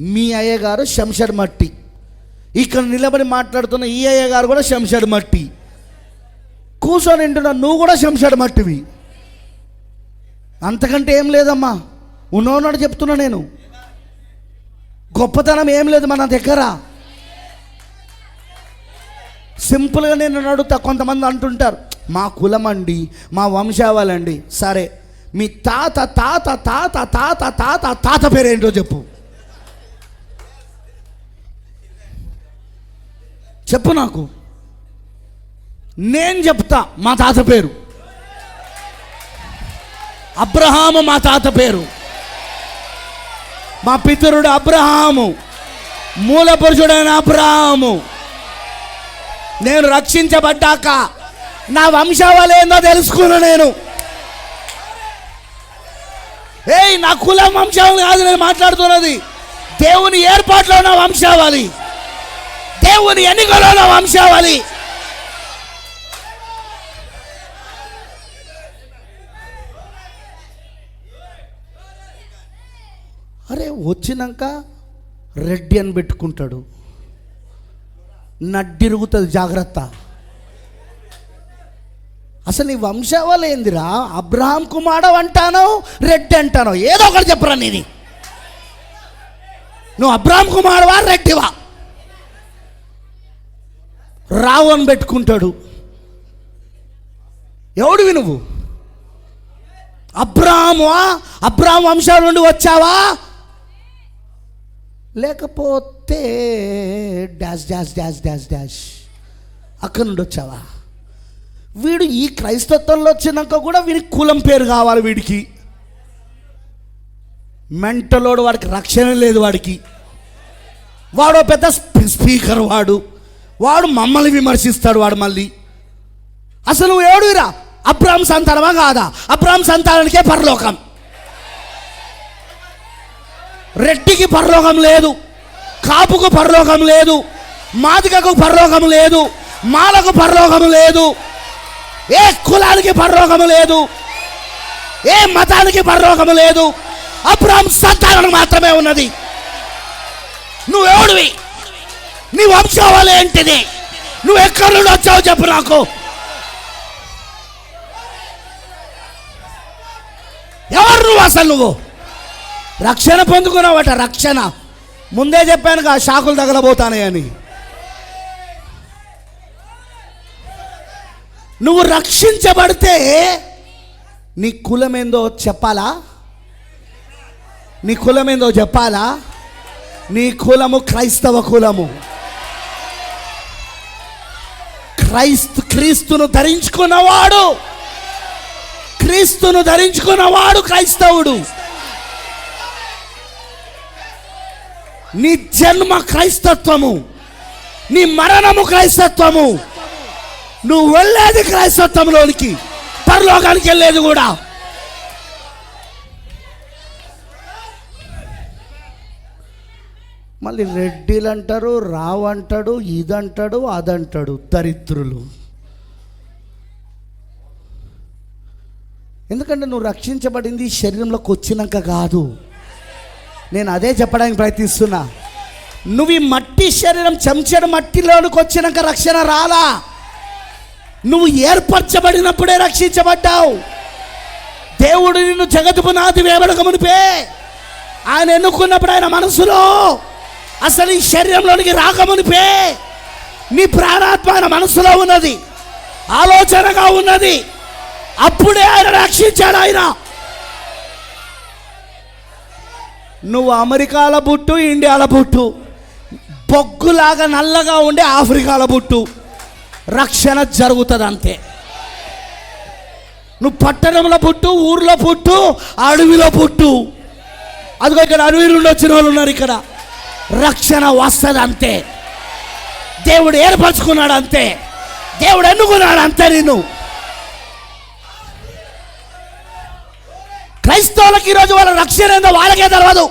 మీ అయ్యగారు శంషర్ శంషడ్ మట్టి. ఇక్కడ నిలబడి మాట్లాడుతున్న ఈ అయ్యగారు కూడా శంషడ్ మట్టి. కూర్చొని వింటున్నా నువ్వు కూడా శంషర్ మట్టివి. అంతకంటే ఏం లేదమ్మా. ఉన్నోన్నాడు చెప్తున్నా నేను. గొప్పతనం ఏం లేదు మన దగ్గర. సింపుల్గా నేను అడుగుతా కొంతమంది అంటుంటారు మా కులం అండి మా వంశావాలండి సరే మీ తాత తాత తాత తాత తాత తాత పేరేంటో చెప్పు. చెప్పు నాకు. నేను చెప్తా మా తాత పేరు. అబ్రహాము మా తాత పేరు. మా పితరుడు అబ్రహాము. మూల పురుషుడైన అబ్రహాము. నేను రక్షించబడ్డాక నా వంశావళి ఏందో తెలుసుకున్నా నేను. ఏయ్ నా కులం వంశావళి కాదు నేను మాట్లాడుతున్నది. దేవుని ఏర్పాట్లో నా వంశావళి దేవుని ఎన్నికలలో వంశావళి. అరే వచ్చినాక రెడ్డి అని పెట్టుకుంటాడు. నడ్డిరుగుతుంది జాగ్రత్త. అసలు నీ వంశావళి ఏందిరా? అబ్రహాం కుమారుడు అంటాను రెడ్డి అంటానో? ఏదో ఒకటి చెప్పరా నీది. నువ్వు అబ్రహాం కుమారువా రెడ్డివా? రావు అని పెట్టుకుంటాడు. ఎవడివి నువ్వు? అబ్రాహమువా అబ్రాహం వంశాల నుండి వచ్చావా? లేకపోతే dash dash dash dash dash. అక్కడి నుండి వచ్చావా? వీడు ఈ క్రైస్తత్వంలో వచ్చినాక కూడా వీడికి కులం పేరు కావాలి వీడికి. మెంటలోడు వాడికి రక్షణ లేదు వాడికి. వాడు ఓ పెద్ద స్పీకర్ వాడు. వాడు మమ్మల్ని విమర్శిస్తాడు వాడు మళ్ళీ. అసలు నువ్వు ఎవడురా అబ్రాహం సంతానమా కాదా? అబ్రాహం సంతానానికే పరలోకం. రెడ్డికి పరలోకం లేదు కాపుకు పరలోకం లేదు మాదికకు పరలోకం లేదు మాలకు పరలోకం లేదు ఏ కులానికి పరలోకం లేదు ఏ మతానికి పరలోకం లేదు. అబ్రాహం సంతానం మాత్రమే ఉన్నది. నువ్వెవడివి నీ వంశావళి ఏంటిది నువ్వు ఎక్కడి నుండి వచ్చావు చెప్పు నాకు. ఎవరు నువ్వు అసలు నువ్వు? రక్షణ పొందుకున్నావట రక్షణ. ముందే చెప్పాను కా షాకులు అని నువ్వు రక్షించబడితే నీ కులమేందో చెప్పాలా? నీ కులమేందో చెప్పాలా? నీ కులము క్రైస్తవ కులము. క్రైస్తు క్రీస్తును ధరించుకున్నవాడు. క్రీస్తును ధరించుకున్నవాడు క్రైస్తవుడు. నీ జన్మ క్రైస్తత్వము. నీ మరణము క్రైస్తత్వము. నువ్వు వెళ్ళేది క్రైస్తత్వంలోనికి. పరలోకానికి వెళ్ళేది కూడా. మళ్ళీ రెడ్డిలు అంటారు రావు అంటాడు ఇదంటాడు అదంటాడు దరిద్రులు. ఎందుకంటే నువ్వు రక్షించబడింది శరీరంలోకి వచ్చినాక కాదు. నేను అదే చెప్పడానికి ప్రయత్నిస్తున్నా. నువ్వు ఈ మట్టి శరీరం చెంచడం మట్టిలోనికి వచ్చినాక రక్షణ రాలా? నువ్వు ఏర్పరచబడినప్పుడే రక్షించబడ్డావు. దేవుడు నిన్ను జగతు నాది వేయబడక మునిపే. ఆయన ఎన్నుకున్నప్పుడు ఆయన మనసులో అసలు ఈ శరీరంలోనికి రాకమునిపే నీ ప్రాణాత్మ ఆయన మనసులో ఉన్నది ఆలోచనగా ఉన్నది. అప్పుడే ఆయన రక్షించాడు ఆయన. నువ్వు అమెరికాల బుట్టు ఇండియాల బుట్టు బొగ్గులాగా నల్లగా ఉండే ఆఫ్రికాల బుట్టు రక్షణ జరుగుతుంది అంతే నువ్వు పట్టణంలో పుట్టు ఊర్లో పుట్టు అడవిలో పుట్టు. అదిగో ఇక్కడ అడవిలో వచ్చిన వాళ్ళు ఉన్నారు ఇక్కడ. రక్షణ వస్తుంది అంతే దేవుడు ఏర్పరచుకున్నాడు అంతే దేవుడు ఎన్నుకున్నాడు అంతే నిన్ను. క్రైస్తవులకు ఈరోజు వాళ్ళ రక్షణ ఏందో వాళ్ళకే తెలియదు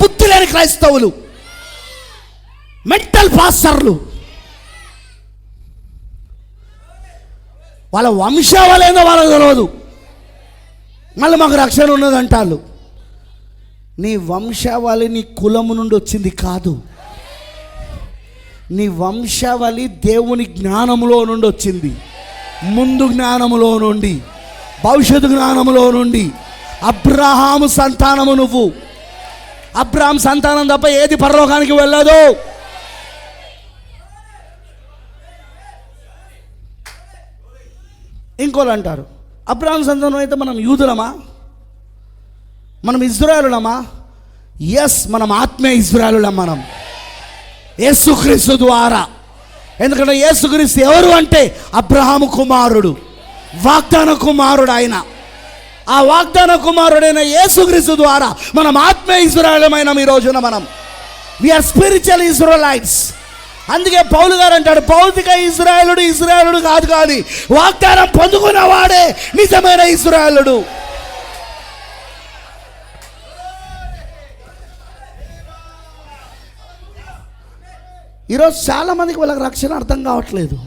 బుద్ధి లేని క్రైస్తవులు. మెంటల్ పాస్టర్లు వాళ్ళ వంశావళి ఏందో వాళ్ళకి తెలియదు మళ్ళీ మాకు రక్షణ ఉన్నది అంటారు నీ వంశావళి నీ కులము నుండి వచ్చింది కాదు. నీ వంశావళి దేవుని జ్ఞానములో నుండి వచ్చింది. ముందు జ్ఞానములో నుండి భవిష్యత్తు జ్ఞానములో నుండి. అబ్రహాము సంతానము నువ్వు. అబ్రహాం సంతానం తప్ప ఏది పరలోకానికి వెళ్ళదు. ఇంకోళ్ళు అంటారు అబ్రహాం సంతానం అయితే మనం యూదులమా? మనం ఇజ్రాయలులమా? ఎస్ మనం ఆత్మీయ ఇజ్రాయలులం మనం. యేసుక్రీస్తు ద్వారా. ఎందుకంటే యేసుక్రీస్తు ఎవరు అంటే? అబ్రహాము కుమారుడు. వాగ్దాన కుమారుడు ఆయన ఆ వాగ్దాన కుమారుడైన యేసుక్రీస్తు ద్వారా మనం ఆత్మీయ ఇజ్రాయలమైన ఈ రోజున మనం. విఆర్ స్పిరిచువల్ ఇజ్రాయలైట్స్ అందుకే పౌలు గారు అంటాడు భౌతిక ఇజ్రాయలుడు ఇజ్రాయలుడు కాదు కానీ వాగ్దానం పొందుకున్నవాడే నిజమైన ఇజ్రాయలుడు. ఈరోజు చాలామందికి వాళ్ళకి రక్షణ అర్థం కావట్లేదు.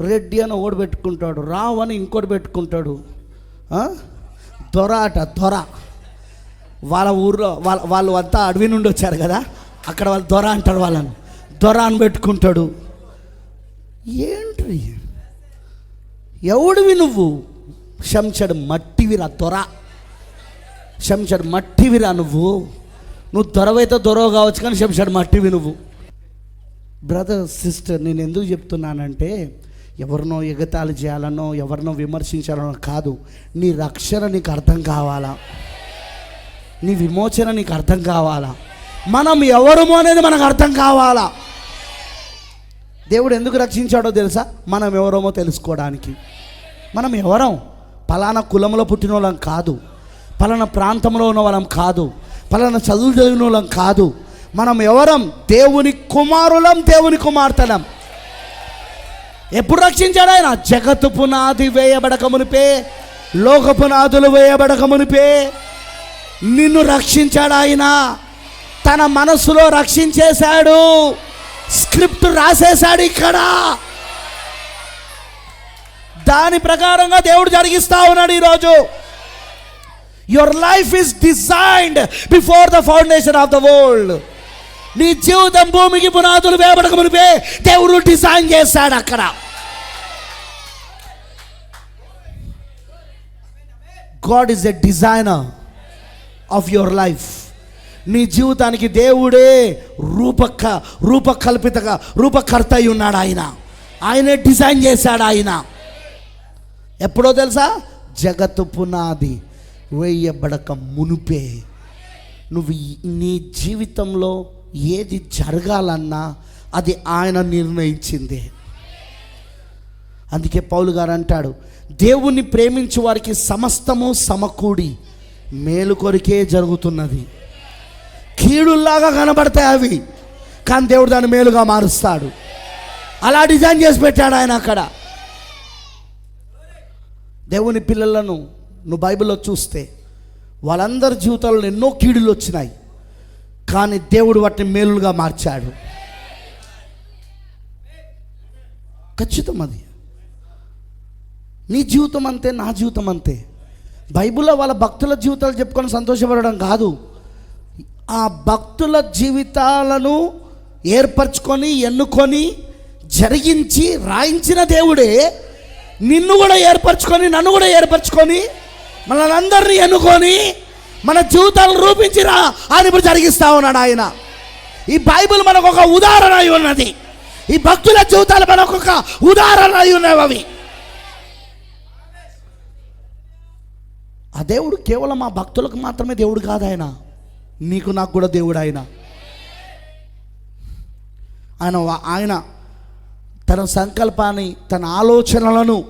రెడ్డి అని ఓడి పెట్టుకుంటాడు రావు అని ఇంకోటి పెట్టుకుంటాడు. దొర అట దొర. వాళ్ళ ఊర్లో వాళ్ళ వాళ్ళు అంతా అడవి నుండి వచ్చారు కదా అక్కడ వాళ్ళు దొర అంటాడు వాళ్ళని. దొర అని పెట్టుకుంటాడు. ఏంటి ఎవడివి నువ్వు? శంచడు మట్టివిరా దొర. శంషడు మట్టివిరా నువ్వు? నువ్వు దొరవైతే దొరవ కావచ్చు కానీ శంషడు మట్టివి నువ్వు బ్రదర్ సిస్టర్ నేను ఎందుకు చెప్తున్నానంటే ఎవరినో ఎగతాళి చేయాలనో ఎవరినో విమర్శించాలనో కాదు. నీ రక్షణ నీకు అర్థం కావాలా? నీ విమోచన నీకు అర్థం కావాలా? మనం ఎవరము అనేది మనకు అర్థం కావాలా? దేవుడు ఎందుకు రక్షించాడో తెలుసా? మనం ఎవరమో తెలుసుకోవడానికి. మనం ఎవరం? పలానా కులంలో పుట్టిన వాళ్ళం కాదు. పలానా ప్రాంతంలో ఉన్న వాళ్ళం కాదు. పలానా చదువు చదివిన వాళ్ళం కాదు. మనం ఎవరం? దేవుని కుమారులం దేవుని కుమార్తెలం. ఎప్పుడు రక్షించాడు ఆయన? జగత్తు పునాది వేయబడక మునిపే లోక పునాదులు వేయబడక మునిపే. నిన్ను రక్షించాడు ఆయన. తన మనసులో రక్షించేశాడు. స్క్రిప్ట్ రాసేశాడు ఇక్కడ. దాని ప్రకారంగా దేవుడు జరిగిస్తా ఉన్నాడు ఈరోజు. Your life is designed before the foundation of the world నీ జీవితం భూమికి పునాదులు వేపడక మునిపే దేవుడు డిజైన్ చేశాడు అక్కడ. God is a designer of your life నీ జీవితానికి దేవుడే రూపక రూపకల్పితగా రూపకర్త అయి ఉన్నాడు ఆయన. ఆయనే డిజైన్ చేశాడు ఆయన. ఎప్పుడో తెలుసా? జగత్తు పునాది. వేయబడక మునుపే. నువ్వు నీ జీవితంలో ఏది జరగాలన్నా అది ఆయన నిర్ణయించిందే. అందుకే పౌలు గారు అంటాడు దేవుణ్ణి ప్రేమించు వారికి సమస్తము సమకూడి మేలు కొరికే జరుగుతున్నది. కీడుల్లాగా కనబడతాయి అవి కానీ దేవుడు దాన్ని మేలుగా మారుస్తాడు. అలా డిజైన్ చేసి పెట్టాడు ఆయన అక్కడ. దేవుని పిల్లలను నువ్వు బైబిల్లో చూస్తే వాళ్ళందరి జీవితాల్లో ఎన్నో కీడులు వచ్చినాయి. కానీ దేవుడు వాటిని మేలుగా మార్చాడు. ఖచ్చితం అది. నీ జీవితం అంతే నా జీవితం అంతే. బైబిల్లో వాళ్ళ భక్తుల జీవితాలు చెప్పుకొని సంతోషపడడం కాదు. ఆ భక్తుల జీవితాలను ఏర్పరచుకొని ఎన్నుకొని జరిగించి రాయించిన దేవుడే నిన్ను కూడా ఏర్పరచుకొని నన్ను కూడా ఏర్పరచుకొని మనల్ని అందరినీ ఎన్నుకొని మన జీవితాలను రూపించిరా అని ఇప్పుడు జరిగిస్తా ఉన్నాడు ఆయన. ఈ బైబిల్ మనకు ఒక ఉదాహరణ అయి ఉన్నది. ఈ భక్తుల జీవితాలు మనకు ఒక ఉదాహరణ అయి ఉన్నవి అవి. ఆ దేవుడు కేవలం ఆ భక్తులకు మాత్రమే దేవుడు కాదు ఆయన. నీకు నాకు కూడా దేవుడు ఆయన. ఆయన ఆయన తన సంకల్పాన్ని తన ఆలోచనలను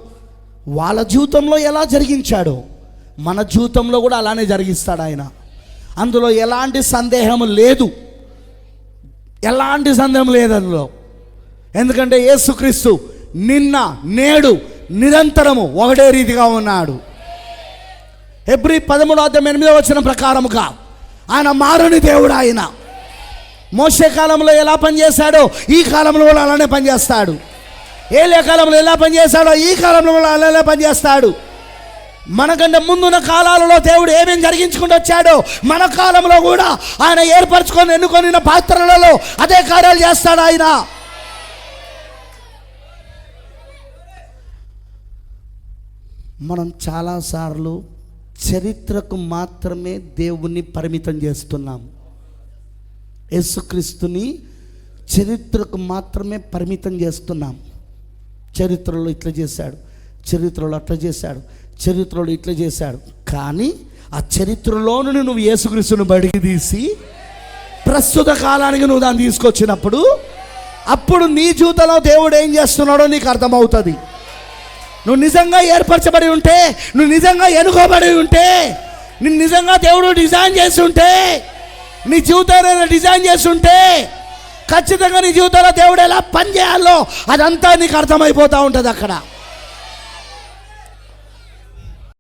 వాళ్ళ జీవితంలో ఎలా జరిగించాడో మన జీవితంలో కూడా అలానే జరిగిస్తాడు ఆయన. అందులో ఎలాంటి సందేహం లేదు. ఎలాంటి సందేహం లేదు అందులో. ఎందుకంటే యేసుక్రీస్తు నిన్న నేడు నిరంతరము ఒకటే రీతిగా ఉన్నాడు. ఎబ్రి పదమూడు అర్థం ఎనిమిదో వచ్చిన ప్రకారముగా ఆయన మారుని దేవుడు ఆయన. మోసే కాలంలో ఎలా పనిచేశాడో ఈ కాలంలో కూడా అలానే పనిచేస్తాడు. ఏలే కాలంలో ఎలా పనిచేస్తాడో ఈ కాలంలో కూడా అలానే పనిచేస్తాడు. మనకంటే ముందున్న కాలాలలో దేవుడు ఏమేం జరిగించుకుంటూ వచ్చాడో మన కాలంలో కూడా ఆయన ఏర్పరచుకొని ఎన్నుకొనిన పాత్రలలో అదే కార్యాలు చేస్తాడు ఆయన. మనం చాలాసార్లు చరిత్రకు మాత్రమే దేవుణ్ణి పరిమితం చేస్తున్నాం. యేసుక్రీస్తుని చరిత్రకు మాత్రమే పరిమితం చేస్తున్నాం. చరిత్రలో ఇట్లా చేశాడు చరిత్రలో అట్లా చేశాడు చరిత్రలో ఇట్లా చేశాడు. కానీ ఆ చరిత్రలోను నువ్వు యేసుక్రీస్తుని బడికి తీసి ప్రస్తుత కాలానికి నువ్వు దాన్ని తీసుకొచ్చినప్పుడు అప్పుడు నీ జీవితంలో దేవుడు ఏం చేస్తున్నాడో నీకు అర్థమవుతుంది. నువ్వు నిజంగా ఏర్పరచబడి ఉంటే నువ్వు నిజంగా ఎనుకోబడి ఉంటే నిన్ను నిజంగా దేవుడు డిజైన్ చేసి ఉంటే నీ జీవితాన్ని డిజైన్ చేసి ఉంటే ఖచ్చితంగా నీ జీవితంలో దేవుడు ఎలా పని చేయాలో అదంతా నీకు అర్థమైపోతూ ఉంటుంది అక్కడ.